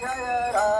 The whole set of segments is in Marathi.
Jaya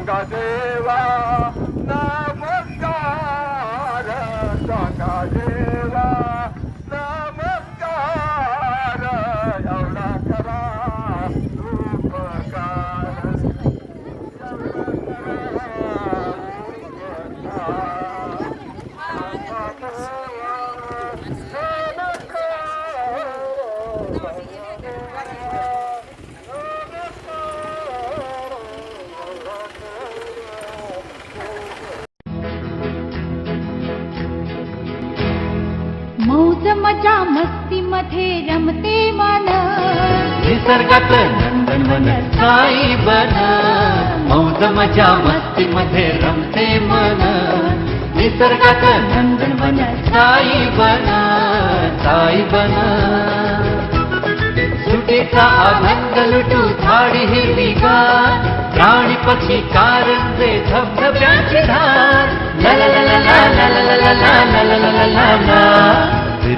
Sangha Deva मौज मजा मस्ती मध्ये रमते मन निसर्गात नंदनवन साई बन मौज मजा मस्ती मध्ये रमते मन निसर्गात नंदनवन साई बन साई बन सुटेचा आनंद लुटू झाडी हिरवी गार प्राणी पक्षी कारण ते धबधब्याची धार ला ला ला ला ला ला ला ला ला